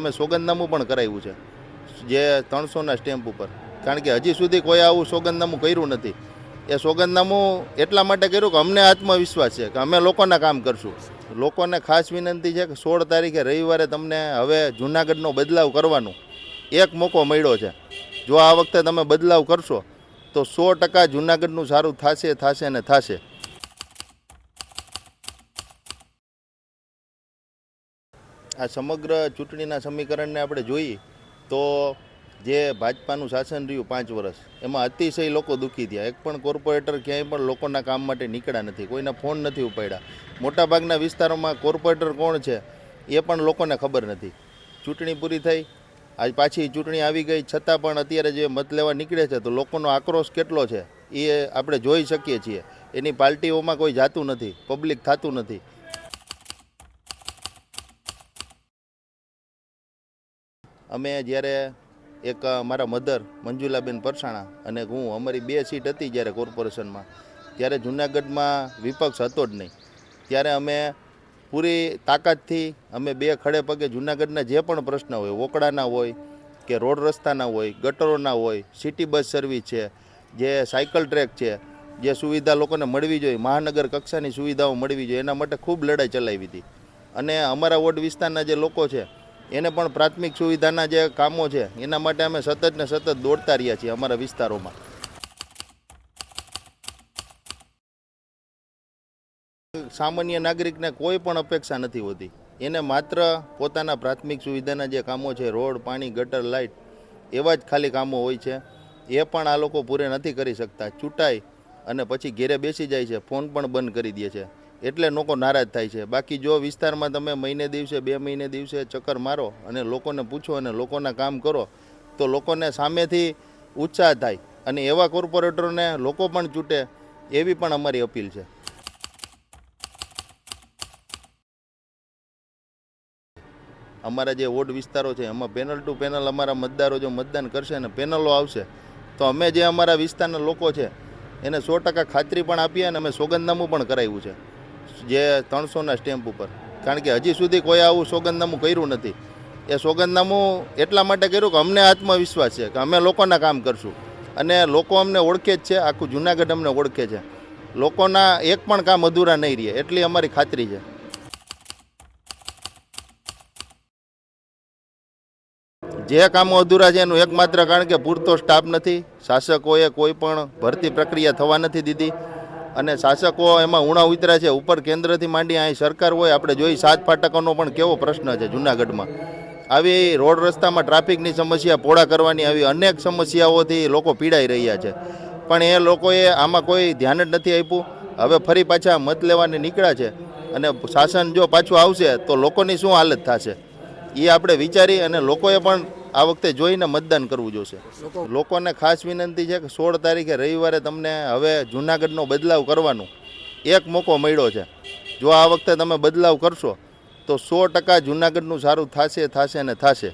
અમે સોગંદનામું પણ કરાવ્યું છે, જે ત્રણસોના સ્ટેમ્પ ઉપર. કારણ કે હજી સુધી કોઈ આવું સોગંદનામું કર્યું નથી. એ સોગંદનામું એટલા માટે કર્યું કે અમને આત્મવિશ્વાસ છે કે અમે લોકોના કામ કરશું. લોકોને ખાસ વિનંતી છે કે સોળ તારીખે રવિવારે તમને હવે જૂનાગઢનો બદલાવ કરવાનો એક મોકો મળ્યો છે. જો આ વખતે તમે બદલાવ કરશો, તો સો ટકા જૂનાગઢનું સારું થશે થશે ને થશે. આ સમગ્ર ચૂંટણીના સમીકરણને આપણે જોઈએ તો જે ભાજપાનું શાસન રહ્યું પાંચ વર્ષ, એમાં અતિશય લોકો દુઃખી થયા. એક પણ કોર્પોરેટર ક્યાંય પણ લોકોના કામ માટે નીકળ્યા નથી, કોઈના ફોન નથી ઉપાડ્યા. મોટાભાગના વિસ્તારોમાં કોર્પોરેટર કોણ છે, એ પણ લોકોને ખબર નથી. ચૂંટણી પૂરી થઈ, આજ પાછી ચૂંટણી આવી ગઈ, છતાં પણ અત્યારે જે મત લેવા નીકળે છે, તો લોકોનો આક્રોશ કેટલો છે, એ આપણે જોઈ શકીએ છીએ. એની પાર્ટીઓમાં કોઈ જાતું નથી, પબ્લિક થતું નથી. અમે જ્યારે એક મારા મધર મંજુલાબેન પરસાણા અને હું, અમારી બે સીટ હતી જ્યારે કોર્પોરેશનમાં, ત્યારે જુનાગઢમાં વિપક્ષ હતો જ નહીં. ત્યારે અમે પૂરી તાકાતથી, અમે બે ખડે પગે જુનાગઢના જે પણ પ્રશ્ન હોય, ઓકડાના હોય કે રોડ રસ્તાના હોય, ગટરોના હોય, સિટી બસ સર્વિસ છે, જે સાયકલ ટ્રેક છે, જે સુવિધા લોકોને મળવી જોઈએ, મહાનગર કક્ષાની સુવિધાઓ મળવી જોઈએ, એના માટે ખૂબ લડાઈ ચલાવી હતી. અને અમારા વોર્ડ વિસ્તારના જે લોકો છે એને પણ પ્રાથમિક સુવિધાના જે કામો છે, એના માટે અમે સતત ને સતત દોડતા રહ્યા છીએ અમારા વિસ્તારોમાં. સામાન્ય નાગરિકને કોઈ પણ અપેક્ષા નથી હોતી. એને માત્ર પોતાના પ્રાથમિક સુવિધાના જે કામો છે, રોડ, પાણી, ગટર, લાઇટ, એવા જ ખાલી કામો હોય છે, એ પણ આ લોકો પૂરે નથી કરી શકતા. ચૂંટાઈ અને પછી ઘેરે બેસી જાય છે, ફોન પણ બંધ કરી દે છે. એટલે લોકો નારાજ થાય છે. બાકી જો વિસ્તારમાં તમે મહિને દિવસે, બે મહિને દિવસે ચક્કર મારો અને લોકોને પૂછો અને લોકોના કામ કરો, તો લોકોને સામેથી ઉત્સાહ થાય અને એવા કોર્પોરેટરોને લોકો પણ ચૂંટે એવી પણ અમારી અપીલ છે. અમારા જે વોર્ડ વિસ્તારો છે, એમાં પેનલ ટુ પેનલ અમારા મતદારો જો મતદાન કરશે અને પેનલો આવશે, તો અમે જે અમારા વિસ્તારના લોકો છે, એને સો ટકા ખાતરી પણ આપીએ અને અમે સોગંદનામું પણ કરાવ્યું છે. જે ત્રણસોના સ્ટેમ્પ ઉપર. કારણ કે હજી સુધી કોઈ આવું સોગંદનામું કર્યું નથી. એ સોગંદનામું એટલા માટે કર્યું કે અમને આત્મવિશ્વાસ છે કે અમે લોકોના કામ કરશું. અને લોકો અમને ઓળખે જ છે, આખું જુનાગઢ અમને ઓળખે છે. લોકોના એક પણ કામ અધૂરા નહીં રહે, એટલી અમારી ખાતરી છે. જે કામો અધૂરા છે એનું એકમાત્ર કારણ કે પૂરતો સ્ટાફ નથી. શાસકોએ કોઈ પણ ભરતી પ્રક્રિયા થવા નથી દીધી. અને શાસકો એમાં ઉણા ઉતર્યા છે. ઉપર કેન્દ્રથી માંડી અહીં સરકાર હોય, આપણે જોઈ સાત ફાટકોનો પણ કેવો પ્રશ્ન છે જુનાગઢમાં. આવી રોડ રસ્તામાં ટ્રાફિકની સમસ્યા, પોળા કરવાની આવી અનેક સમસ્યાઓથી લોકો પીડાઈ રહ્યા છે. પણ એ લોકોએ આમાં કોઈ ધ્યાન જ નથી આપ્યું. હવે ફરી પાછા મત લેવાની નીકળ્યા છે. અને શાસન જો પાછું આવશે, તો લોકોની શું હાલત થશે? એ આપણે વિચારી અને લોકોએ પણ આ વખતે જોઈને મતદાન કરવું જોશે. લોકોને ખાસ વિનંતી છે કે સોળ તારીખે રવિવારે તમને હવે જૂનાગઢનો બદલાવ કરવાનો એક મોકો મળ્યો છે. જો આ વખતે તમે બદલાવ કરશો તો સો ટકા જૂનાગઢનું સારું થશે થશે ને થશે.